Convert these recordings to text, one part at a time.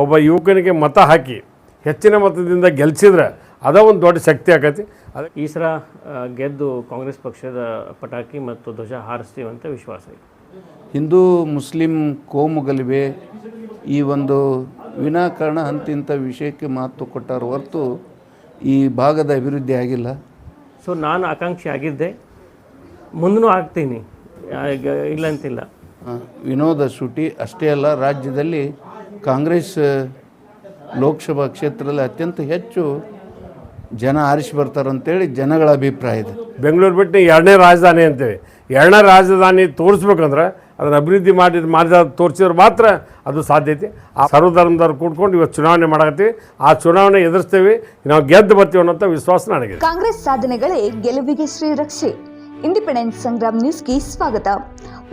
ಒಬ್ಬ ಯುವಕನಿಗೆ ಮತ ಹಾಕಿ ಹೆಚ್ಚಿನ ಮತದಿಂದ ಗೆಲ್ಸಿದ್ರೆ ಅದ ಒಂದು ದೊಡ್ಡ ಶಕ್ತಿ ಆಕತಿ. ಅದಕ್ಕೆ ಈ ಸಲ ಗೆದ್ದು ಕಾಂಗ್ರೆಸ್ ಪಕ್ಷದ ಪಟಾಕಿ ಮತ್ತು ಧ್ವಜ ಹಾರಿಸ್ತೀವಿ ಅಂತ ವಿಶ್ವಾಸ ಇದೆ. ಹಿಂದೂ ಮುಸ್ಲಿಂ ಕೋಮುಗಲಿವೆ ಈ ಒಂದು ವಿನಾಕಾರಣ ಅಂತಿಂಥ ವಿಷಯಕ್ಕೆ ಮಹತ್ವ ಕೊಟ್ಟಾರ ಹೊರತು ಈ ಭಾಗದ ಅಭಿವೃದ್ಧಿ ಆಗಿಲ್ಲ. ಸೊ ನಾನು ಆಕಾಂಕ್ಷಿ ಆಗಿದ್ದೆ. ಮುಂದೂ ಆಗ್ತೀನಿ. ಇಲ್ಲ ಅಂತಿಲ್ಲ. ವಿನೋದ ಶುಟಿ ಅಷ್ಟೇ ಅಲ್ಲ ರಾಜ್ಯದಲ್ಲಿ ಕಾಂಗ್ರೆಸ್ ಲೋಕಸಭಾ ಕ್ಷೇತ್ರದಲ್ಲಿ ಅತ್ಯಂತ ಹೆಚ್ಚು ಜನ ಆರಿಸಿ ಬರ್ತಾರಂತೇಳಿ ಜನಗಳ ಅಭಿಪ್ರಾಯ ಇದೆ. ಬೆಂಗಳೂರು ಬಿಟ್ಟು ಎರಡನೇ ರಾಜಧಾನಿ ಅಂತೇಳಿ. ಎರಡನೇ ರಾಜಧಾನಿ ತೋರಿಸ್ಬೇಕಂದ್ರೆ ಅದನ್ನು ಅಭಿವೃದ್ಧಿ ಮಾಡಿ ಮಾಡಿದ ತೋರಿಸಿದ್ರೆ ಮಾತ್ರ ಅದು ಸಾಧ್ಯತೆ ಆ ಸರ್ವಧರ್ಮದವ್ರು ಕೂಡ್ಕೊಂಡು ಇವತ್ತು ಚುನಾವಣೆ ಮಾಡಕತ್ತೀವಿ. ಆ ಚುನಾವಣೆ ಎದುರಿಸ್ತೇವೆ. ನಾವು ಗೆದ್ದು ಬರ್ತೀವಿ ಅನ್ನೋಂಥ ವಿಶ್ವಾಸ ನನಗೆ ಕಾಂಗ್ರೆಸ್ ಸಾಧನೆಗಳೇ ಗೆಲುವಿಗೆ ಶ್ರೀರಕ್ಷೆ. ಇಂಡಿಪೆಂಡೆನ್ಸ್ ಸಂಗ್ರಾಮ್ ನ್ಯೂಸ್ಗೆ ಸ್ವಾಗತ.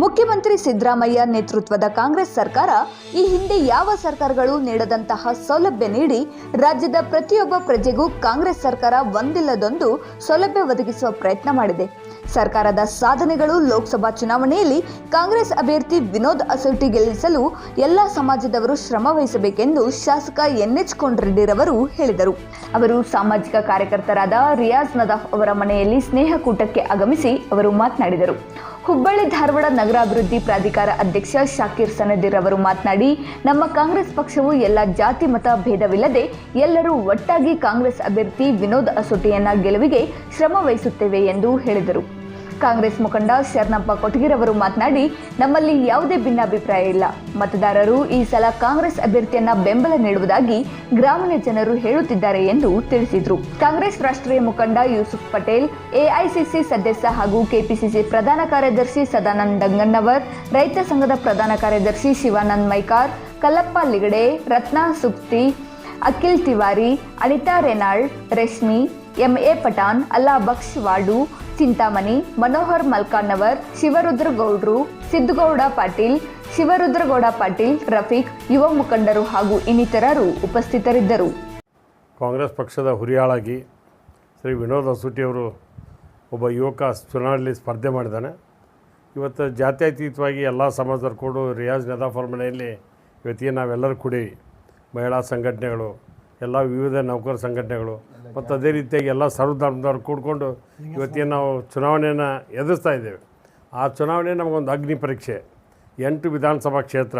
ಮುಖ್ಯಮಂತ್ರಿ ಸಿದ್ದರಾಮಯ್ಯ ನೇತೃತ್ವದ ಕಾಂಗ್ರೆಸ್ ಸರ್ಕಾರ ಈ ಹಿಂದೆ ಯಾವ ಸರ್ಕಾರಗಳು ನೀಡದಂತಹ ಸೌಲಭ್ಯ ನೀಡಿ ರಾಜ್ಯದ ಪ್ರತಿಯೊಬ್ಬ ಪ್ರಜೆಗೂ ಕಾಂಗ್ರೆಸ್ ಸರ್ಕಾರ ಒಂದಿಲ್ಲದೊಂದು ಸೌಲಭ್ಯ ಒದಗಿಸುವ ಪ್ರಯತ್ನ ಮಾಡಿದೆ. ಸರ್ಕಾರದ ಸಾಧನೆಗಳು ಲೋಕಸಭಾ ಚುನಾವಣೆಯಲ್ಲಿ ಕಾಂಗ್ರೆಸ್ ಅಭ್ಯರ್ಥಿ ವಿನೋದ್ ಅಸೌಟಿ ಗೆಲ್ಲಿಸಲು ಎಲ್ಲ ಸಮಾಜದವರು ಶ್ರಮ ವಹಿಸಬೇಕೆಂದು ಶಾಸಕ ಎನ್ಎಚ್ ಕೊಂಡ್ರೆಡ್ಡಿರವರು ಹೇಳಿದರು. ಅವರು ಸಾಮಾಜಿಕ ಕಾರ್ಯಕರ್ತರಾದ ರಿಯಾಜ್ ನದಾಫ್ ಅವರ ಮನೆಯಲ್ಲಿ ಸ್ನೇಹಕೂಟಕ್ಕೆ ಆಗಮಿಸಿ ಅವರು ಮಾತನಾಡಿದರು. ಹುಬ್ಬಳ್ಳಿ ಧಾರವಾಡ ನಗರಾಭಿವೃದ್ಧಿ ಪ್ರಾಧಿಕಾರ ಅಧ್ಯಕ್ಷ ಶಾಕೀರ್ ಸನದಿರ್ ಅವರು ಮಾತನಾಡಿ, ನಮ್ಮ ಕಾಂಗ್ರೆಸ್ ಪಕ್ಷವು ಎಲ್ಲ ಜಾತಿ ಮತ ಭೇದವಿಲ್ಲದೆ ಎಲ್ಲರೂ ಒಟ್ಟಾಗಿ ಕಾಂಗ್ರೆಸ್ ಅಭ್ಯರ್ಥಿ ವಿನೋದ್ ಅಸೋಟಿಯನ್ನ ಗೆಲುವಿಗೆ ಶ್ರಮ ವಹಿಸುತ್ತೇವೆ ಎಂದು ಹೇಳಿದರು. ಕಾಂಗ್ರೆಸ್ ಮುಖಂಡ ಶರಣಪ್ಪ ಕೊಟಗಿರವರು ಮಾತನಾಡಿ, ನಮ್ಮಲ್ಲಿ ಯಾವುದೇ ಭಿನ್ನಾಭಿಪ್ರಾಯ ಇಲ್ಲ. ಮತದಾರರು ಈ ಸಲ ಕಾಂಗ್ರೆಸ್ ಅಭ್ಯರ್ಥಿಯನ್ನ ಬೆಂಬಲ ನೀಡುವುದಾಗಿ ಗ್ರಾಮೀಣ ಜನರು ಹೇಳುತ್ತಿದ್ದಾರೆ ಎಂದು ತಿಳಿಸಿದರು. ಕಾಂಗ್ರೆಸ್ ರಾಷ್ಟ್ರೀಯ ಮುಖಂಡ ಯೂಸುಫ್ ಪಟೇಲ್, ಎಐಸಿಸಿ ಸದಸ್ಯ ಹಾಗೂ ಕೆಪಿಸಿಸಿ ಪ್ರಧಾನ ಕಾರ್ಯದರ್ಶಿ ಸದಾನಂದ ಗಂಗಣ್ಣವರ್ ರೈತ ಸಂಘದ ಪ್ರಧಾನ ಕಾರ್ಯದರ್ಶಿ ಶಿವಾನಂದ್ ಮೈಕಾರ್, ಕಲ್ಲಪ್ಪ ಲಿಗಡೆ, ರತ್ನಾ ಸುಕ್ತಿ ಅಖಿಲ್ ತಿವಾರಿ, ಅನಿತಾ ರೆನಾಲ್ಡ್ ರೇಷ್ಮಿ, ಎಂಎ ಪಠಾಣ್, ಅಲ್ಲಾ ಬಕ್ಷ್ ವಾಡು ಚಿಂತಾಮಣಿ, ಮನೋಹರ್ ಮಲ್ಕಾನವರ್, ಶಿವರುದ್ರಗೌಡ್ರು ಸಿದ್ದುಗೌಡ ಪಾಟೀಲ್, ಶಿವರುದ್ರಗೌಡ ಪಾಟೀಲ್, ರಫೀಕ್, ಯುವ ಮುಖಂಡರು ಹಾಗೂ ಇನ್ನಿತರರು ಉಪಸ್ಥಿತರಿದ್ದರು. ಕಾಂಗ್ರೆಸ್ ಪಕ್ಷದ ಹುರಿಯಾಳಾಗಿ ಶ್ರೀ ವಿನೋದ್ ಅಸೂಟಿಯವರು ಒಬ್ಬ ಯುವಕ ಚುನಾವಣೆಯಲ್ಲಿ ಸ್ಪರ್ಧೆ ಮಾಡಿದ್ದಾನೆ. ಇವತ್ತು ಜಾತ್ಯತೀತವಾಗಿ ಎಲ್ಲ ಸಮಾಜದವ್ರು ಕೂಡ ರಿಯಾಜ್ ನದಾ ಅವ್ರ ಮನೆಯಲ್ಲಿ ಇವತ್ತಿಗೆ ನಾವೆಲ್ಲರೂ ಕೂಡಿ ಮಹಿಳಾ ಸಂಘಟನೆಗಳು ಎಲ್ಲ ವಿವಿಧ ನೌಕರ ಸಂಘಟನೆಗಳು ಮತ್ತು ಅದೇ ರೀತಿಯಾಗಿ ಎಲ್ಲ ಸರ್ವಧರ್ಮದವ್ರು ಕೂಡ್ಕೊಂಡು ಇವತ್ತೇನು ನಾವು ಚುನಾವಣೆಯನ್ನು ಎದುರಿಸ್ತಾ ಇದ್ದೇವೆ. ಆ ಚುನಾವಣೆ ನಮಗೊಂದು ಅಗ್ನಿ ಪರೀಕ್ಷೆ. ಎಂಟು ವಿಧಾನಸಭಾ ಕ್ಷೇತ್ರ.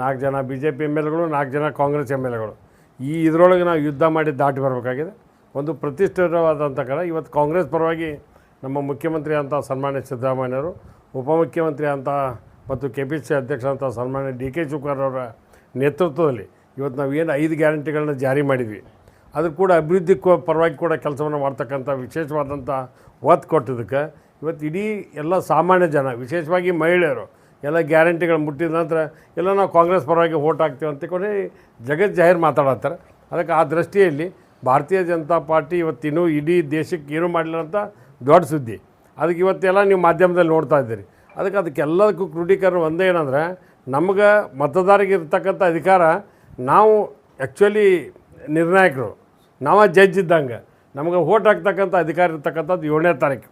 ನಾಲ್ಕು ಜನ ಬಿ ಜೆ ಪಿ ಎಂ ಎಲ್ಗಳು ನಾಲ್ಕು ಜನ ಕಾಂಗ್ರೆಸ್ ಎಂ ಎಲ್ ಎಗಳು ಈ ಇದರೊಳಗೆ ನಾವು ಯುದ್ಧ ಮಾಡಿ ದಾಟಿ ಬರಬೇಕಾಗಿದೆ. ಒಂದು ಪ್ರತಿಷ್ಠಿತವಾದಂಥ ಕಾಲ ಇವತ್ತು ಕಾಂಗ್ರೆಸ್ ಪರವಾಗಿ ನಮ್ಮ ಮುಖ್ಯಮಂತ್ರಿ ಅಂತ ಸನ್ಮಾನ್ಯ ಸಿದ್ದರಾಮಯ್ಯವರು ಉಪಮುಖ್ಯಮಂತ್ರಿ ಅಂತ ಮತ್ತು ಕೆ ಪಿ ಸಿ ಅಧ್ಯಕ್ಷ ಅಂತ ಸನ್ಮಾನ್ಯ ಡಿ ಕೆ ಶಿವಕುಮಾರ್ ಅವರ ನೇತೃತ್ವದಲ್ಲಿ ಇವತ್ತು ನಾವು ಏನು ಐದು ಗ್ಯಾರಂಟಿಗಳನ್ನ ಜಾರಿ ಮಾಡಿದ್ವಿ, ಅದು ಕೂಡ ಅಭಿವೃದ್ಧಿ ಪರವಾಗಿ ಕೂಡ ಕೆಲಸವನ್ನು ಮಾಡ್ತಕ್ಕಂಥ ವಿಶೇಷವಾದಂಥ ಒತ್ತು ಕೊಟ್ಟಿದ್ದಕ್ಕೆ ಇವತ್ತು ಇಡೀ ಎಲ್ಲ ಸಾಮಾನ್ಯ ಜನ, ವಿಶೇಷವಾಗಿ ಮಹಿಳೆಯರು, ಎಲ್ಲ ಗ್ಯಾರಂಟಿಗಳು ಮುಟ್ಟಿದ ನಂತರ ಎಲ್ಲ ನಾವು ಕಾಂಗ್ರೆಸ್ ಪರವಾಗಿ ಓಟ್ ಹಾಕ್ತೀವಿ ಅಂತ ಕೊನೆ ಜಗತ್ ಜಾಹೀರ್ ಮಾತಾಡತ್ತಾರೆ. ಅದಕ್ಕೆ ಆ ದೃಷ್ಟಿಯಲ್ಲಿ ಭಾರತೀಯ ಜನತಾ ಪಾರ್ಟಿ ಇವತ್ತಿನೂ ಇಡೀ ದೇಶಕ್ಕೆ ಏನೂ ಮಾಡಲಿಲ್ಲ ಅಂತ ದೊಡ್ಡ ಸುದ್ದಿ. ಅದಕ್ಕೆ ಇವತ್ತೆಲ್ಲ ನೀವು ಮಾಧ್ಯಮದಲ್ಲಿ ನೋಡ್ತಾ ಇದ್ದೀರಿ. ಅದಕ್ಕೆ ಅದಕ್ಕೆಲ್ಲದಕ್ಕೂ ಕ್ರೋಢೀಕರಣ ಒಂದೇ ಏನಂದರೆ, ನಮ್ಗೆ ಮತದಾರರಿಗೆ ಇರ್ತಕ್ಕಂಥ ಅಧಿಕಾರ ನಾವು ಆ್ಯಕ್ಚುಲಿ ನಿರ್ಣಾಯಕರು. ನಾವ ಜಡ್ಜ್ ಇದ್ದಂಗೆ. ನಮಗೆ ಓಟ್ ಹಾಕ್ತಕ್ಕಂಥ ಅಧಿಕಾರ ಇರ್ತಕ್ಕಂಥದ್ದು ಏಳನೇ ತಾರೀಕು.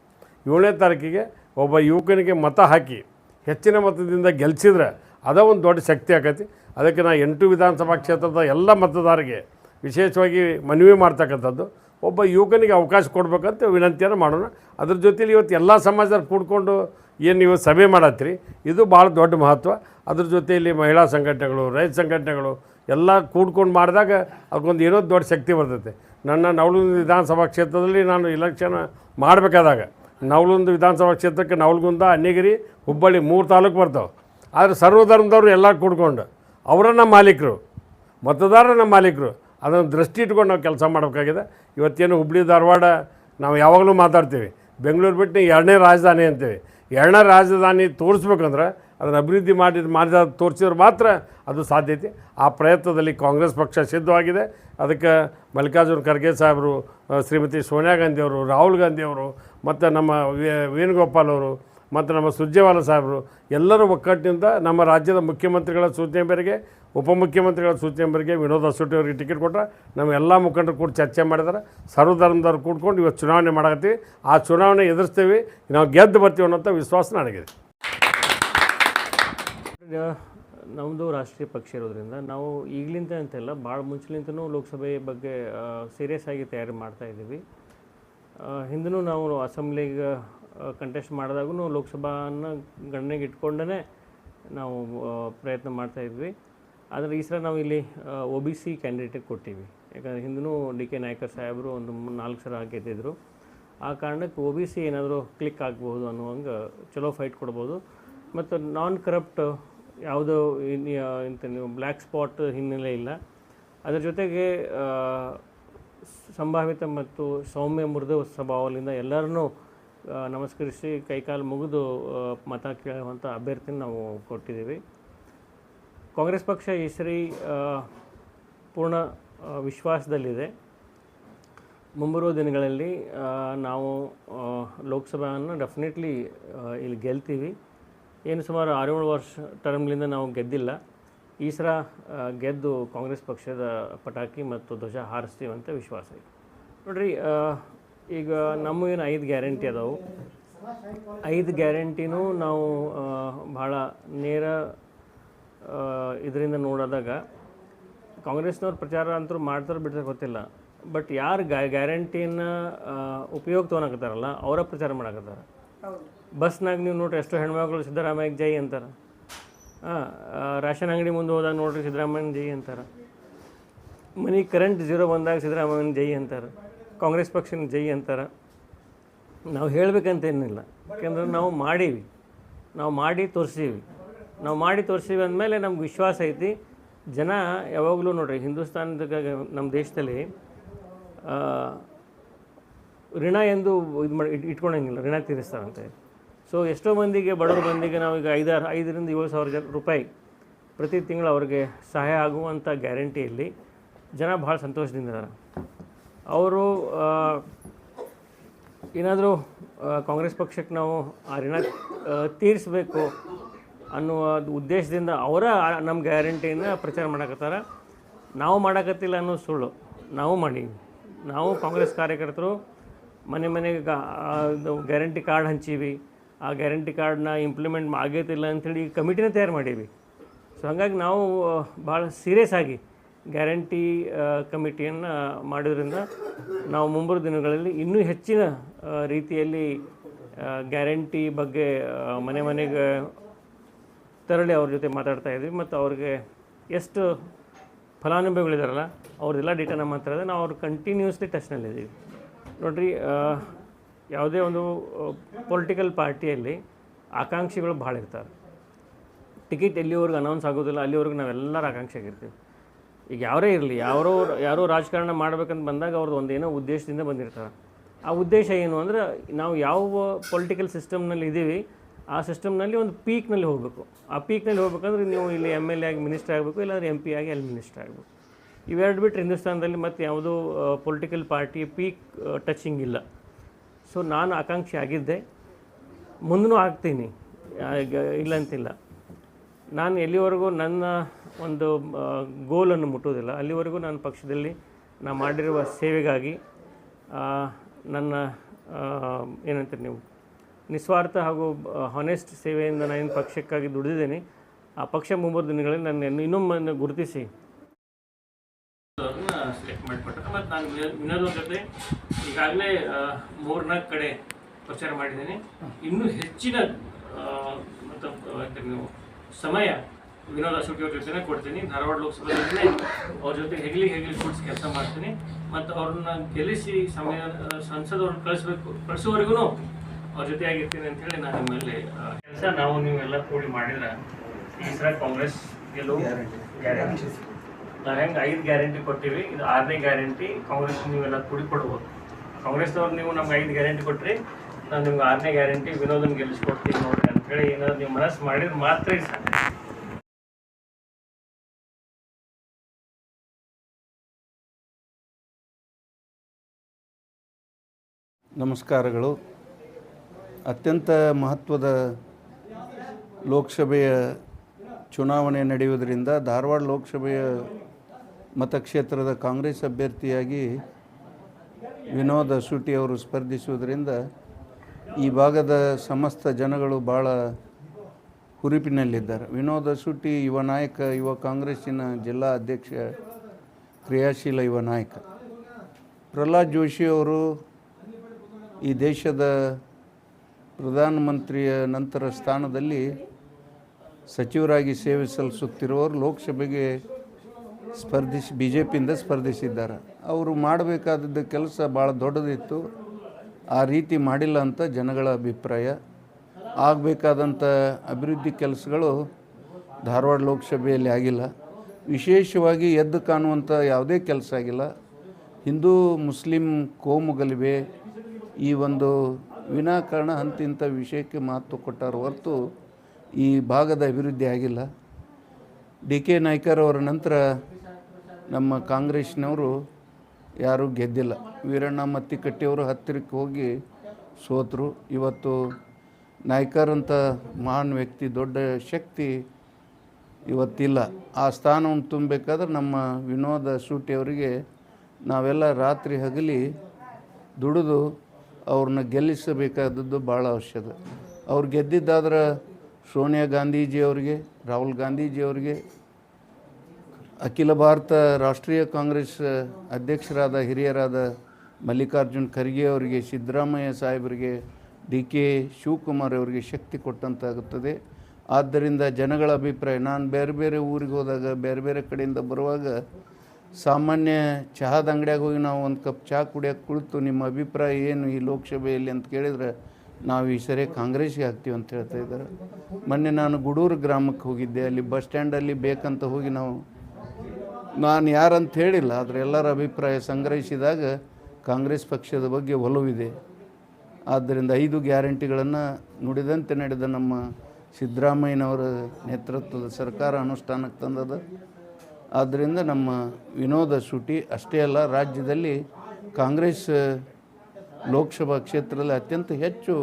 ಏಳನೇ ತಾರೀಕಿಗೆ ಒಬ್ಬ ಯುವಕನಿಗೆ ಮತ ಹಾಕಿ ಹೆಚ್ಚಿನ ಮತದಿಂದ ಗೆಲ್ಸಿದ್ರೆ ಅದ ಒಂದು ದೊಡ್ಡ ಶಕ್ತಿ ಆಕತಿ. ಅದಕ್ಕೆ ನಾ ಎಂಟು ವಿಧಾನಸಭಾ ಕ್ಷೇತ್ರದ ಎಲ್ಲ ಮತದಾರರಿಗೆ ವಿಶೇಷವಾಗಿ ಮನವಿ ಮಾಡ್ತಕ್ಕಂಥದ್ದು. ಒಬ್ಬ ಯುವಕನಿಗೆ ಅವಕಾಶ ಕೊಡಬೇಕಂತ ವಿನಂತಿಯನ್ನು ಮಾಡೋಣ. ಅದ್ರ ಜೊತೇಲಿ ಇವತ್ತು ಎಲ್ಲ ಸಮಾಜದಲ್ಲಿ ಕೂಡ್ಕೊಂಡು ಏನು ನೀವು ಸಭೆ ಮಾಡತ್ತೀರಿ ಇದು ಭಾಳ ದೊಡ್ಡ ಮಹತ್ವ. ಅದ್ರ ಜೊತೆಯಲ್ಲಿ ಮಹಿಳಾ ಸಂಘಟನೆಗಳು, ರೈತ ಸಂಘಟನೆಗಳು ಎಲ್ಲ ಕೂಡ್ಕೊಂಡು ಮಾಡಿದಾಗ ಅದಕ್ಕೊಂದು ಏನೋ ದೊಡ್ಡ ಶಕ್ತಿ ಬರ್ತೈತೆ. ನನ್ನ ನವಲಗುಂದ ವಿಧಾನಸಭಾ ಕ್ಷೇತ್ರದಲ್ಲಿ ನಾನು ಇಲೆಕ್ಷನ್ ಮಾಡಬೇಕಾದಾಗ ನವಲಗುಂದ ವಿಧಾನಸಭಾ ಕ್ಷೇತ್ರಕ್ಕೆ ನವಲಗುಂದ ಅನ್ನಿಗಿರಿ ಹುಬ್ಬಳ್ಳಿ ಮೂರು ತಾಲೂಕು ಬರ್ತಾವೆ. ಆದರೆ ಸರ್ವಧರ್ಮದವರು ಎಲ್ಲ ಕೂಡ್ಕೊಂಡು, ಅವರನ್ನ ಮಾಲೀಕರು ಮತದಾರನ ಮಾಲೀಕರು, ಅದನ್ನು ದೃಷ್ಟಿ ಇಟ್ಕೊಂಡು ನಾವು ಕೆಲಸ ಮಾಡಬೇಕಾಗಿದೆ. ಇವತ್ತೇನು ಹುಬ್ಬಳ್ಳಿ ಧಾರವಾಡ ನಾವು ಯಾವಾಗಲೂ ಮಾತಾಡ್ತೀವಿ. ಬೆಂಗಳೂರು ಬಿಟ್ಟು ಎರಡನೇ ರಾಜಧಾನಿ ಅಂತೀವಿ. ಎರಡನೇ ರಾಜಧಾನಿ ತೋರಿಸ್ಬೇಕಂದ್ರೆ ಅದನ್ನು ಅಭಿವೃದ್ಧಿ ಮಾಡಿ, ಮಾಡಿದ ತೋರಿಸಿದ್ರೆ ಮಾತ್ರ ಅದು ಸಾಧ್ಯತೆ ಆ ಪ್ರಯತ್ನದಲ್ಲಿ ಕಾಂಗ್ರೆಸ್ ಪಕ್ಷ ಸಿದ್ಧವಾಗಿದೆ. ಅದಕ್ಕೆ ಮಲ್ಲಿಕಾರ್ಜುನ ಖರ್ಗೆ ಸಾಹೇಬರು ಶ್ರೀಮತಿ ಸೋನಿಯಾ ಗಾಂಧಿ ಅವರು, ರಾಹುಲ್ ಗಾಂಧಿ ಅವರು, ಮತ್ತು ನಮ್ಮ ವೇಣುಗೋಪಾಲ್ ಅವರು, ಮತ್ತು ನಮ್ಮ ಸುರ್ಜೇವಾಲ ಸಾಹೇಬರು, ಎಲ್ಲರೂ ಒಕ್ಕಟ್ಟಿನಿಂದ ನಮ್ಮ ರಾಜ್ಯದ ಮುಖ್ಯಮಂತ್ರಿಗಳ ಸೂಚನೆ ಮೇರೆಗೆ, ಉಪಮುಖ್ಯಮಂತ್ರಿಗಳ ಸೂಚನೆ ಮೇರೆಗೆ ವಿನೋದ್ ಅಸೋಟಿ ಅವರಿಗೆ ಟಿಕೆಟ್ ಕೊಟ್ಟರೆ ನಮ್ಮ ಎಲ್ಲ ಮುಖಂಡರು ಕೂಡ ಚರ್ಚೆ ಮಾಡಿದ್ದಾರೆ ಸರ್ವಧರ್ಮದವ್ರು ಕೂಡ್ಕೊಂಡು ಇವತ್ತು ಚುನಾವಣೆ ಮಾಡಕತ್ತೀವಿ. ಆ ಚುನಾವಣೆ ಎದುರಿಸ್ತೀವಿ. ನಾವು ಗೆದ್ದು ಬರ್ತೀವಿ ಅನ್ನೋಂಥ ವಿಶ್ವಾಸ ನನಗಿದೆ. ನಮ್ಮದು ರಾಷ್ಟ್ರೀಯ ಪಕ್ಷ ಇರೋದ್ರಿಂದ ನಾವು ಈಗಲಿಂದ ಅಂತೆಲ್ಲ ಭಾಳ ಮುಂಚೆಲಿಂದನೂ ಲೋಕಸಭೆ ಬಗ್ಗೆ ಸೀರಿಯಸ್ ಆಗಿ ತಯಾರಿ ಮಾಡ್ತಾ ಇದ್ದೀವಿ. ಹಿಂದೂ ನಾವು ಅಸೆಂಬ್ಲಿಗೆ ಕಂಟೆಸ್ಟ್ ಮಾಡಿದಾಗೂ ಲೋಕಸಭಾನ ಗಣನೆಗೆ ಇಟ್ಕೊಂಡೇ ನಾವು ಪ್ರಯತ್ನ ಮಾಡ್ತಾ ಇದ್ವಿ. ಆದರೆ ಈ ಸಲ ನಾವು ಇಲ್ಲಿ ಒ ಬಿ ಸಿ ಕ್ಯಾಂಡಿಡೇಟಿಗೆ ಕೊಟ್ಟಿವಿ. ಯಾಕಂದರೆ ಹಿಂದೂ ಡಿ ಕೆ ನಾಯಕರ್ ಸಾಹೇಬರು ಒಂದು ನಾಲ್ಕು ಸಲ ಗೆದ್ದಿದ್ರು. ಆ ಕಾರಣಕ್ಕೆ ಒ ಬಿ ಸಿ ಏನಾದರೂ ಕ್ಲಿಕ್ ಆಗ್ಬೋದು ಅನ್ನುವಂಗೆ ಚಲೋ ಫೈಟ್ ಕೊಡ್ಬೋದು. ಮತ್ತು ನಾನ್ ಕರಪ್ಟ್ ಯಾವುದೋ ಇಂಥ ನೀವು ಬ್ಲ್ಯಾಕ್ ಸ್ಪಾಟ್ ಹಿನ್ನೆಲೆ ಇಲ್ಲ. ಅದರ ಜೊತೆಗೆ ಸಂಭಾವಿತ ಮತ್ತು ಸೌಮ್ಯ ಮೃದು ಸ್ವಭಾವದಿಂದ ಎಲ್ಲರನ್ನೂ ನಮಸ್ಕರಿಸಿ ಕೈಕಾಲು ಮುಗಿದು ಮತ ಕೇಳುವಂಥ ಅಭ್ಯರ್ಥಿನ ನಾವು ಕೊಟ್ಟಿದ್ದೀವಿ. ಕಾಂಗ್ರೆಸ್ ಪಕ್ಷ ಈ ಸರಿ ಪೂರ್ಣ ವಿಶ್ವಾಸದಲ್ಲಿದೆ. ಮುಂಬರುವ ದಿನಗಳಲ್ಲಿ ನಾವು ಲೋಕಸಭೆಯನ್ನು ಡೆಫಿನೆಟ್ಲಿ ಇಲ್ಲಿ ಗೆಲ್ತೀವಿ. ಏನು ಸುಮಾರು ಆರೇಳು ವರ್ಷ ಟರ್ಮ್ಲಿಂದ ನಾವು ಗೆದ್ದಿಲ್ಲ. ಈ ಸಲ ಗೆದ್ದು ಕಾಂಗ್ರೆಸ್ ಪಕ್ಷದ ಪಟಾಕಿ ಮತ್ತು ಧ್ವಜ ಹಾರಿಸ್ತೀವಂತ ವಿಶ್ವಾಸ ಇದೆ. ನೋಡ್ರಿ ಈಗ ನಮ್ಮ ಏನು ಐದು ಗ್ಯಾರಂಟಿ ಅದಾವು. ಐದು ಗ್ಯಾರಂಟಿನೂ ನಾವು ಭಾಳ ನೇರ ಇದರಿಂದ ನೋಡಿದಾಗ ಕಾಂಗ್ರೆಸ್ನವ್ರು ಪ್ರಚಾರ ಅಂತೂ ಮಾಡ್ತಾರೆ ಬಿಡ್ತಾರೆ ಗೊತ್ತಿಲ್ಲ. ಬಟ್ ಯಾರು ಗ್ಯಾರಂಟಿನ ಉಪಯೋಗ ತೊಗೊಳಕತ್ತಾರಲ್ಲ ಅವರ ಪ್ರಚಾರ ಮಾಡಕತ್ತಾರ. ಬಸ್ನಾಗ ನೀವು ನೋಡ್ರಿ ಎಷ್ಟೋ ಹೆಣ್ಮಕ್ಳು ಸಿದ್ದರಾಮಯ್ಯ ಜೈ ಅಂತಾರೆ. ಹಾಂ ರೇಷನ್ ಅಂಗಡಿ ಮುಂದೆ ಹೋದಾಗ ನೋಡ್ರಿ ಸಿದ್ದರಾಮಯ್ಯನ ಜೈ ಅಂತಾರೆ. ಮನೆ ಕರೆಂಟ್ ಜೀರೋ ಬಂದಾಗ ಸಿದ್ದರಾಮಯ್ಯನ ಜೈ ಅಂತಾರೆ. ಕಾಂಗ್ರೆಸ್ ಪಕ್ಷನ ಜೈ ಅಂತಾರೆ. ನಾವು ಹೇಳಬೇಕಂತೇನಿಲ್ಲ ಯಾಕೆಂದ್ರೆ ನಾವು ಮಾಡೀವಿ. ನಾವು ಮಾಡಿ ತೋರಿಸೀವಿ. ನಾವು ಮಾಡಿ ತೋರಿಸೀವಿ ಅಂದಮೇಲೆ ನಮ್ಗೆ ವಿಶ್ವಾಸ ಐತಿ. ಜನ ಯಾವಾಗಲೂ ನೋಡ್ರಿ ಹಿಂದೂಸ್ತಾನದ ನಮ್ಮ ದೇಶದಲ್ಲಿ ಋಣ ಎಂದು ಇದು ಮಾಡಿ ಇಟ್- ಇಟ್ಕೊಳಂಗಿಲ್ಲ ಋಣ ತೀರಿಸ್ತಾರಂತೆ. ಸೊ ಎಷ್ಟೋ ಮಂದಿಗೆ, ಬಡವ್ರ ಮಂದಿಗೆ ನಾವು ಈಗ ಐದಾರು, ಐದರಿಂದ ಏಳು ಸಾವಿರ ಜನ ರೂಪಾಯಿ ಪ್ರತಿ ತಿಂಗಳು ಅವ್ರಿಗೆ ಸಹಾಯ ಆಗುವಂಥ ಗ್ಯಾರಂಟಿಯಲ್ಲಿ ಜನ ಭಾಳ ಸಂತೋಷದಿಂದ ಇದ್ದಾರೆ ಅವರು ಏನಾದರೂ ಕಾಂಗ್ರೆಸ್ ಪಕ್ಷಕ್ಕೆ ನಾವು ಆ ಋಣ ತೀರಿಸಬೇಕು ಅನ್ನುವ ಉದ್ದೇಶದಿಂದ ಅವರ ನಮ್ಮ ಗ್ಯಾರಂಟಿಯನ್ನು ಪ್ರಚಾರ ಮಾಡಕತ್ತಾರ. ನಾವು ಮಾಡಕತ್ತಿಲ್ಲ ಅನ್ನೋ ಸುಳ್ಳು ನಾವು ಮಾಡೀವಿ. ನಾವು ಕಾಂಗ್ರೆಸ್ ಕಾರ್ಯಕರ್ತರು ಮನೆ ಮನೆಗೆ ಗ್ಯಾರಂಟಿ ಕಾರ್ಡ್ ಹಂಚೀವಿ. ಆ ಗ್ಯಾರಂಟಿ ಕಾರ್ಡ್ನ ಇಂಪ್ಲಿಮೆಂಟ್ ಆಗೈತಿಲ್ಲ ಅಂಥೇಳಿ ಕಮಿಟಿನ ತಯಾರು ಮಾಡೀವಿ. ಸೊ ಹಾಗಾಗಿ ನಾವು ಭಾಳ ಸೀರಿಯಸ್ ಆಗಿ ಗ್ಯಾರಂಟಿ ಕಮಿಟಿಯನ್ನು ಮಾಡೋದ್ರಿಂದ ನಾವು ಮುಂಬರುವ ದಿನಗಳಲ್ಲಿ ಇನ್ನೂ ಹೆಚ್ಚಿನ ರೀತಿಯಲ್ಲಿ ಗ್ಯಾರಂಟಿ ಬಗ್ಗೆ ಮನೆ ಮನೆಗೆ ತೆರಳಿ ಅವ್ರ ಜೊತೆ ಮಾತಾಡ್ತಾ ಇದ್ವಿ. ಮತ್ತು ಅವ್ರಿಗೆ ಎಷ್ಟು ಫಲಾನುಭವಿಗಳಿದಾರಲ್ಲ, ಅವ್ರದ್ದೆಲ್ಲ ಡೇಟಾ ನಮ್ಮ ಹತ್ರ ಇದೆ. ನಾವು ಅವ್ರು ಕಂಟಿನ್ಯೂಸ್ಲಿ ಟಚ್ನಲ್ಲಿದ್ದೀವಿ ನೋಡ್ರಿ ಯಾವುದೇ ಒಂದು ಪೊಲಿಟಿಕಲ್ ಪಾರ್ಟಿಯಲ್ಲಿ ಆಕಾಂಕ್ಷಿಗಳು ಭಾಳ ಇರ್ತಾರೆ. ಟಿಕೆಟ್ ಎಲ್ಲಿವರೆಗೂ ಅನೌನ್ಸ್ ಆಗೋದಿಲ್ಲ, ಅಲ್ಲಿವರೆಗೂ ನಾವೆಲ್ಲರೂ ಆಕಾಂಕ್ಷಿಯಾಗಿರ್ತೀವಿ ಈಗ ಯಾರೇ ಇರಲಿ, ಯಾರೋ ಯಾರೋ ರಾಜಕಾರಣ ಮಾಡಬೇಕಂತ ಬಂದಾಗ ಅವ್ರದ್ದು ಒಂದೇನೋ ಉದ್ದೇಶದಿಂದ ಬಂದಿರ್ತಾರೆ. ಆ ಉದ್ದೇಶ ಏನು ಅಂದರೆ, ನಾವು ಯಾವ ಪೊಲಿಟಿಕಲ್ ಸಿಸ್ಟಮ್ನಲ್ಲಿ ಇದ್ದೀವಿ, ಆ ಸಿಸ್ಟಮ್ನಲ್ಲಿ ಒಂದು ಪೀಕ್ನಲ್ಲಿ ಹೋಗಬೇಕು. ಆ ಪೀಕ್ನಲ್ಲಿ ಹೋಗ್ಬೇಕಂದ್ರೆ ನೀವು ಇಲ್ಲಿ ಎಂ ಎಲ್ ಎ ಆಗಿ ಮಿನಿಸ್ಟರ್ ಆಗಬೇಕು, ಇಲ್ಲಾಂದ್ರೆ ಎಂ ಪಿ ಆಗಿ ಅಲ್ಲಿ ಮಿನಿಸ್ಟರ್ ಆಗಬೇಕು. ಇವೆರಡು ಬಿಟ್ಟರೆ ಹಿಂದೂಸ್ತಾನದಲ್ಲಿ ಮತ್ತು ಯಾವುದೂ ಪೊಲಿಟಿಕಲ್ ಪಾರ್ಟಿ ಪೀಕ್ ಟಚಿಂಗ್ ಇಲ್ಲ. ಸೊ ನಾನು ಆಕಾಂಕ್ಷಿ ಆಗಿದ್ದೆ. ಮುಂದೂ ಆಗ್ತೀನಿ. ಇಲ್ಲ ಅಂತಿಲ್ಲ. ನಾನು ಎಲ್ಲಿವರೆಗೂ ನನ್ನ ಒಂದು ಗೋಲನ್ನು ಮುಟ್ಟೋದಿಲ್ಲ ಅಲ್ಲಿವರೆಗೂ ನಾನು ಪಕ್ಷದಲ್ಲಿ ನಾನು ಮಾಡಿರುವ ಸೇವೆಗಾಗಿ ನನ್ನ ಏನಂತೀರಿ ನೀವು, ನಿಸ್ವಾರ್ಥ ಹಾಗೂ ಹಾನೆಸ್ಟ್ ಸೇವೆಯಿಂದ ನಾನು ಪಕ್ಷಕ್ಕಾಗಿ ದುಡಿದಿದ್ದೇನೆ. ಆ ಪಕ್ಷ ಮುಂಬರುವ ದಿನಗಳಲ್ಲಿ ನನ್ನ ಇನ್ನೊಮ್ಮೆ ಗುರುತಿಸಿ. ಸೆಲೆಕ್ಟ್ ಮಾಡಿಕೊಟ್ರೆ ಮತ್ತು ನಾನು ವಿನೋದ್ ಜೊತೆ ಈಗಾಗಲೇ ಮೂರ್ನಾಲ್ಕು ಕಡೆ ಪ್ರಚಾರ ಮಾಡಿದ್ದೀನಿ. ಇನ್ನೂ ಹೆಚ್ಚಿನ ಮತ್ತು ನೀವು ಸಮಯ ವಿನೋದ್ ಅಶೋಕ್ ಅವ್ರ ಜೊತೆನೇ ಕೊಡ್ತೀನಿ. ಧಾರವಾಡ ಲೋಕಸಭೆಯಲ್ಲೇ ಅವ್ರ ಜೊತೆ ಹೆಗ್ಲಿ ಹೆಗ್ಲಿ ಕೂಡಿಸಿ ಕೆಲಸ ಮಾಡ್ತೀನಿ. ಮತ್ತು ಅವ್ರನ್ನ ಗೆಲ್ಲಿಸಿ ಸಮಯ ಸಂಸದವ್ರನ್ನ ಕಳಿಸ್ಬೇಕು ಕಳಿಸೋವರೆಗೂ ಅವ್ರ ಜೊತೆ ಆಗಿರ್ತೀನಿ ಅಂತ ಹೇಳಿ ನಾನು ನಿಮ್ಮಲ್ಲಿ ಕೆಲಸ ನಾವು ನೀವೆಲ್ಲ ಕೂಡಿ ಮಾಡಿದ್ರೆ ಈ ಸಲ ಕಾಂಗ್ರೆಸ್ ಗೆಲುವು ಗ್ಯಾರಂಟಿ. ನಾವು ಹೆಂಗೆ ಐದು ಗ್ಯಾರಂಟಿ ಕೊಟ್ಟಿವಿ, ಇದು ಆರನೇ ಗ್ಯಾರಂಟಿ, ಕಾಂಗ್ರೆಸ್ ನೀವೆಲ್ಲ ಕೂಡಿ ಕೊಡ್ಬೋದು. ಕಾಂಗ್ರೆಸ್ನವ್ರು ನೀವು ನಮ್ಗೆ ಐದು ಗ್ಯಾರಂಟಿ ಕೊಟ್ರಿ, ನಾನು ನಿಮ್ಗೆ ಆರನೇ ಗ್ಯಾರಂಟಿ ವಿನೋದನ್ ಗೆಲ್ಲಿಸ್ಕೊಡ್ತೀನಿ ನೋಡ್ರಿ ಅಂತೇಳಿ ಏನಾದ್ರು ನೀವು ಮನಸ್ಸು ಮಾಡಿದ್ರೆ ಮಾತ್ರ ಸಾಧ್ಯ. ನಮಸ್ಕಾರಗಳು. ಅತ್ಯಂತ ಮಹತ್ವದ ಲೋಕಸಭೆಯ ಚುನಾವಣೆ ನಡೆಯುವುದರಿಂದ ಧಾರವಾಡ ಲೋಕಸಭೆಯ ಮತಕ್ಷೇತ್ರದ ಕಾಂಗ್ರೆಸ್ ಅಭ್ಯರ್ಥಿಯಾಗಿ ವಿನೋದ ಶೂಟಿ ಅವರು ಸ್ಪರ್ಧಿಸುವುದರಿಂದ ಈ ಭಾಗದ ಸಮಸ್ತ ಜನಗಳು ಭಾಳ ಹುರುಪಿನಲ್ಲಿದ್ದಾರೆ. ವಿನೋದ ಶೂಟಿ ಯುವ ನಾಯಕ, ಯುವ ಕಾಂಗ್ರೆಸ್ಸಿನ ಜಿಲ್ಲಾ ಅಧ್ಯಕ್ಷ, ಕ್ರಿಯಾಶೀಲ ಯುವ ನಾಯಕ. ಪ್ರಹ್ಲಾದ್ ಜೋಶಿ ಅವರು ಈ ದೇಶದ ಪ್ರಧಾನಮಂತ್ರಿಯ ನಂತರ ಸ್ಥಾನದಲ್ಲಿ ಸಚಿವರಾಗಿ ಸೇವೆ ಸಲ್ಲಿಸುತ್ತಿರುವವರು ಲೋಕಸಭೆಗೆ ಸ್ಪರ್ಧಿಸಿ ಬಿ ಜೆ ಪಿಯಿಂದ ಸ್ಪರ್ಧಿಸಿದ್ದಾರೆ. ಅವರು ಮಾಡಬೇಕಾದದ್ದು ಕೆಲಸ ಭಾಳ ದೊಡ್ಡದಿತ್ತು. ಆ ರೀತಿ ಮಾಡಿಲ್ಲ ಅಂತ ಜನಗಳ ಅಭಿಪ್ರಾಯ. ಆಗಬೇಕಾದಂಥ ಅಭಿವೃದ್ಧಿ ಕೆಲಸಗಳು ಧಾರವಾಡ ಲೋಕಸಭೆಯಲ್ಲಿ ಆಗಿಲ್ಲ. ವಿಶೇಷವಾಗಿ ಎದ್ದು ಕಾಣುವಂಥ ಯಾವುದೇ ಕೆಲಸ ಆಗಿಲ್ಲ. ಹಿಂದೂ, ಮುಸ್ಲಿಂ ಕೋಮುಗಲಿವೆ ಈ ಒಂದು ವಿನಾಕಾರಣ ಅಂತಿಂಥ ವಿಷಯಕ್ಕೆ ಮಹತ್ವ ಕೊಟ್ಟಾರ ಹೊರತು ಈ ಭಾಗದ ಅಭಿವೃದ್ಧಿ ಆಗಿಲ್ಲ. ಡಿ ಕೆ ನಾಯ್ಕರ್ ಅವರ ನಂತರ ನಮ್ಮ ಕಾಂಗ್ರೆಸ್ನವರು ಯಾರೂ ಗೆದ್ದಿಲ್ಲ. ವೀರಣ್ಣ ಮತ್ತಿಕಟ್ಟಿಯವರು ಹತ್ತಿರಕ್ಕೆ ಹೋಗಿ ಸೋತರು. ಇವತ್ತು ನಾಯ್ಕರ್ ಅಂತ ಮಹಾನ್ ವ್ಯಕ್ತಿ, ದೊಡ್ಡ ಶಕ್ತಿ ಇವತ್ತಿಲ್ಲ. ಆ ಸ್ಥಾನವನ್ನು ತುಂಬಬೇಕಾದ್ರೆ ನಮ್ಮ ವಿನೋದ ಸೂಟಿಯವರಿಗೆ ನಾವೆಲ್ಲ ರಾತ್ರಿ ಹಗಲಿ ದುಡಿದು ಅವ್ರನ್ನ ಗೆಲ್ಲಿಸಬೇಕಾದದ್ದು ಭಾಳ ಅವಶ್ಯಕ ಅವ್ರು ಗೆದ್ದಿದ್ದಾದ್ರೆ ಸೋನಿಯಾ ಗಾಂಧೀಜಿಯವರಿಗೆ, ರಾಹುಲ್ ಗಾಂಧೀಜಿಯವರಿಗೆ ಅಖಿಲ ಭಾರತ ರಾಷ್ಟ್ರೀಯ ಕಾಂಗ್ರೆಸ್ ಅಧ್ಯಕ್ಷರಾದ ಹಿರಿಯರಾದ ಮಲ್ಲಿಕಾರ್ಜುನ್ ಖರ್ಗೆ ಅವರಿಗೆ, ಸಿದ್ದರಾಮಯ್ಯ ಸಾಹೇಬರಿಗೆ ಡಿ ಕೆ ಶಿವಕುಮಾರ್ ಅವರಿಗೆ ಶಕ್ತಿ ಕೊಟ್ಟಂತಾಗುತ್ತದೆ. ಆದ್ದರಿಂದ ಜನಗಳ ಅಭಿಪ್ರಾಯ, ನಾನು ಬೇರೆ ಬೇರೆ ಊರಿಗೆ ಹೋದಾಗ, ಬೇರೆ ಬೇರೆ ಕಡೆಯಿಂದ ಬರುವಾಗ ಸಾಮಾನ್ಯ ಚಹಾದ ಅಂಗಡಿಯಾಗ ಹೋಗಿ ನಾವು ಒಂದು ಕಪ್ ಚಹಾ ಕುಡಿಯೋಕೆ ಕುಳಿತು ನಿಮ್ಮ ಅಭಿಪ್ರಾಯ ಏನು ಈ ಲೋಕಸಭೆಯಲ್ಲಿ ಅಂತ ಕೇಳಿದರೆ ನಾವು ಈ ಸರಿ ಕಾಂಗ್ರೆಸ್ಗೆ ಹಾಕ್ತೀವಿ ಅಂತ ಹೇಳ್ತಾ ಇದ್ದಾರೆ. ಮೊನ್ನೆ ನಾನು ಗುಡೂರು ಗ್ರಾಮಕ್ಕೆ ಹೋಗಿದ್ದೆ. ಅಲ್ಲಿ ಬಸ್ ಸ್ಟ್ಯಾಂಡಲ್ಲಿ ಬೇಕಂತ ಹೋಗಿ ನಾವು ನಾನು ಯಾರಂತ ಹೇಳಿಲ್ಲ, ಆದರೆ ಎಲ್ಲರ ಅಭಿಪ್ರಾಯ ಸಂಗ್ರಹಿಸಿದಾಗ ಕಾಂಗ್ರೆಸ್ ಪಕ್ಷದ ಬಗ್ಗೆ ಒಲವಿದೆ. ಆದ್ದರಿಂದ ಐದು ಗ್ಯಾರಂಟಿಗಳನ್ನು ನುಡಿದಂತೆ ನಡೆದ ನಮ್ಮ ಸಿದ್ದರಾಮಯ್ಯನವರ ನೇತೃತ್ವದ ಸರ್ಕಾರ ಅನುಷ್ಠಾನಕ್ಕೆ ತಂದದ ಆದ್ದರಿಂದ ನಮ್ಮ ವಿನೋದ ಸುಟಿ ಅಷ್ಟೇ ಅಲ್ಲ, ರಾಜ್ಯದಲ್ಲಿ ಕಾಂಗ್ರೆಸ್ ಲೋಕಸಭಾ ಕ್ಷೇತ್ರದಲ್ಲಿ ಅತ್ಯಂತ ಹೆಚ್ಚು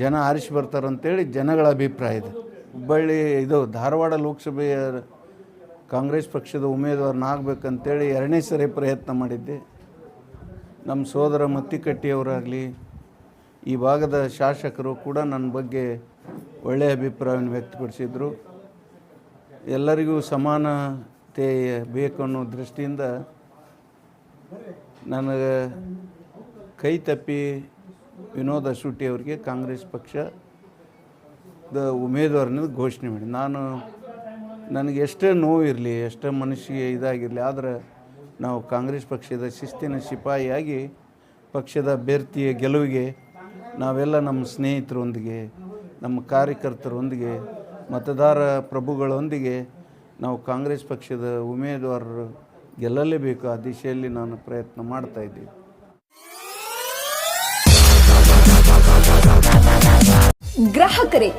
ಜನ ಆರಿಸಿ ಬರ್ತಾರಂತೇಳಿ ಜನಗಳ ಅಭಿಪ್ರಾಯ ಇದೆ. ಹುಬ್ಬಳ್ಳಿ ಇದು ಧಾರವಾಡ ಲೋಕಸಭೆಯ ಕಾಂಗ್ರೆಸ್ ಪಕ್ಷದ ಉಮೇದುವಾರನಾಗಬೇಕಂತೇಳಿ ಎರಡನೇ ಸರಿ ಪ್ರಯತ್ನ ಮಾಡಿದ್ದೆ. ನಮ್ಮ ಸೋದರ ಮತ್ತಿಕಟ್ಟಿಯವರಾಗಲಿ, ಈ ಭಾಗದ ಶಾಸಕರು ಕೂಡ ನನ್ನ ಬಗ್ಗೆ ಒಳ್ಳೆಯ ಅಭಿಪ್ರಾಯವನ್ನು ವ್ಯಕ್ತಪಡಿಸಿದರು. ಎಲ್ಲರಿಗೂ ಸಮಾನತೆ ಬೇಕು ಅನ್ನೋ ದೃಷ್ಟಿಯಿಂದ ನನಗೆ ಕೈ ತಪ್ಪಿ ವಿನೋದ ಶುಟ್ಟಿ ಅವರಿಗೆ ಕಾಂಗ್ರೆಸ್ ಪಕ್ಷದ ಉಮೇದುವಾರನ ಘೋಷಣೆ ಮಾಡಿ ನಾನು ನನಗೆ ಎಷ್ಟೇ ನೋವಿರಲಿ, ಎಷ್ಟೇ ಮನುಷ್ಯ ಇದಾಗಿರಲಿ, ಆದರೆ ನಾವು ಕಾಂಗ್ರೆಸ್ ಪಕ್ಷದ ಶಿಸ್ತಿನ ಸಿಪಾಯಿಯಾಗಿ, ಪಕ್ಷದ ಅಭ್ಯರ್ಥಿಯ ಗೆಲುವಿಗೆ ನಾವೆಲ್ಲ ನಮ್ಮ ಸ್ನೇಹಿತರೊಂದಿಗೆ, ನಮ್ಮ ಕಾರ್ಯಕರ್ತರೊಂದಿಗೆ, ಮತದಾರ ಪ್ರಭುಗಳೊಂದಿಗೆ ನಾವು ಕಾಂಗ್ರೆಸ್ ಪಕ್ಷದ ಉಮೇದುವಾರರು ಗೆಲ್ಲಲೇಬೇಕು ಆ ದಿಶೆಯಲ್ಲಿ ನಾನು ಪ್ರಯತ್ನ ಮಾಡ್ತಾ ಇದ್ದೀನಿ. ಗ್ರಾಹಕರೇ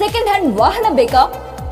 ಸೆಕೆಂಡ್ ಹ್ಯಾಂಡ್ ವಾಹನ ಬೇಕಾ?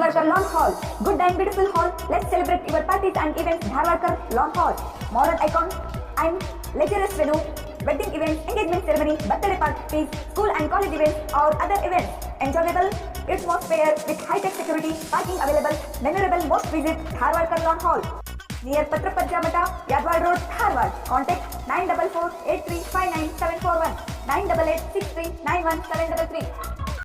Dharwarkar Lawn Hall, good and beautiful hall. Let's celebrate your parties and events. Dharwarkar Lawn Hall, modern icon and luxurious venue, wedding events, engagement ceremony, birthday parties, school and college events, or other events. Enjoyable atmosphere with high-tech security, parking available. Memorable most visit Dharwarkar Lawn Hall. Near Patrapajja Mata, Yadwad Road, Dharwad. Contact 944 8359 741 988 63 91 733.